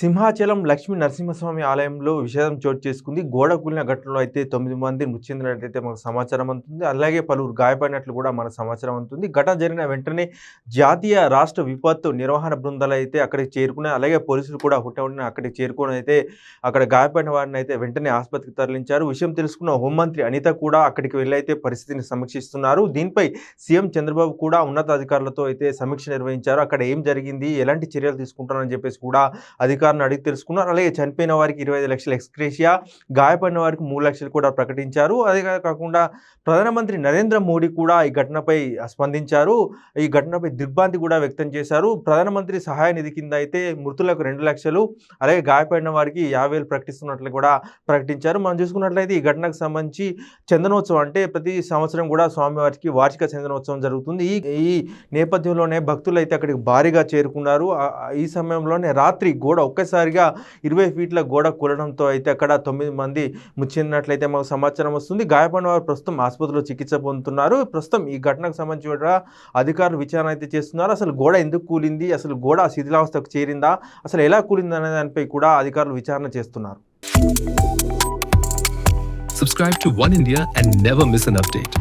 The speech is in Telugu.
సింహాచలం లక్ష్మీ నరసింహస్వామి ఆలయంలో విషాదం చోటు చేసుకుంది. గోడ కూలిన ఘటనలో అయితే తొమ్మిది మంది మృతి చెందినట్లయితే మనకు సమాచారం అందుతుంది. అలాగే పలువురు గాయపడినట్లు కూడా మన సమాచారం అందుతుంది. ఘటన జరిగిన వెంటనే జాతీయ రాష్ట్ర విపత్తు నిర్వహణ బృందాలు అయితే అక్కడికి చేరుకున్నాయి. అలాగే పోలీసులు కూడా హుట్టవుడిని అక్కడికి చేరుకుని అయితే అక్కడ గాయపడిన వారిని అయితే వెంటనే ఆసుపత్రికి తరలించారు. విషయం తెలుసుకున్న హోంమంత్రి అనిత కూడా అక్కడికి వెళ్ళైతే పరిస్థితిని సమీక్షిస్తున్నారు. దీనిపై సీఎం చంద్రబాబు కూడా ఉన్నతాధికారులతో అయితే సమీక్ష నిర్వహించారు. అక్కడ ఏం జరిగింది? ఎలాంటి చర్యలు తీసుకుంటారని చెప్పేసి కూడా అధికారులను అడిగి తెలుసుకున్నారు. అలాగే చనిపోయిన వారికి ఇరవై ఐదు లక్షల ఎక్స్క్రేషియా గాయపడిన వారికి మూడు లక్షలు కూడా ప్రకటించారు. అదే కాకుండా ప్రధానమంత్రి నరేంద్ర మోడీ కూడా ఈ ఘటనపై స్పందించారు. ఈ ఘటనపై దిగ్భాంతి కూడా వ్యక్తం చేశారు. ప్రధానమంత్రి సహాయ నిధి కింద అయితే మృతులకు రెండు లక్షలు అలాగే గాయపడిన వారికి యాభై వేలు ప్రకటిస్తున్నట్లు కూడా ప్రకటించారు. మనం చూసుకున్నట్లయితే ఈ ఘటనకు సంబంధించి చందనోత్సవం అంటే ప్రతి సంవత్సరం కూడా స్వామివారికి వార్షిక చందనోత్సవం జరుగుతుంది. ఈ ఈ నేపథ్యంలోనే భక్తులు అయితే అక్కడికి భారీగా చేరుకున్నారు. ఈ సమయంలోనే రాత్రి గోడ ఒక్కసారిగా ఇరవై ఫీట్ల గోడ కూలడంతో అయితే అక్కడ తొమ్మిది మంది ముచ్చినట్లయితే మాకు సమాచారం వస్తుంది. గాయపడిన వారు ప్రస్తుతం ఆసుపత్రిలో చికిత్స పొందుతున్నారు. ప్రస్తుతం ఈ ఘటనకు సంబంధించి అధికారులు విచారణ అయితే చేస్తున్నారు. అసలు గోడ ఎందుకు కూలింది? అసలు గోడ శిథిలావస్థకు చేరిందా? అసలు ఎలా కూలింది అనే దానిపై కూడా అధికారులు విచారణ చేస్తున్నారు. Subscribe to One India and never miss an update.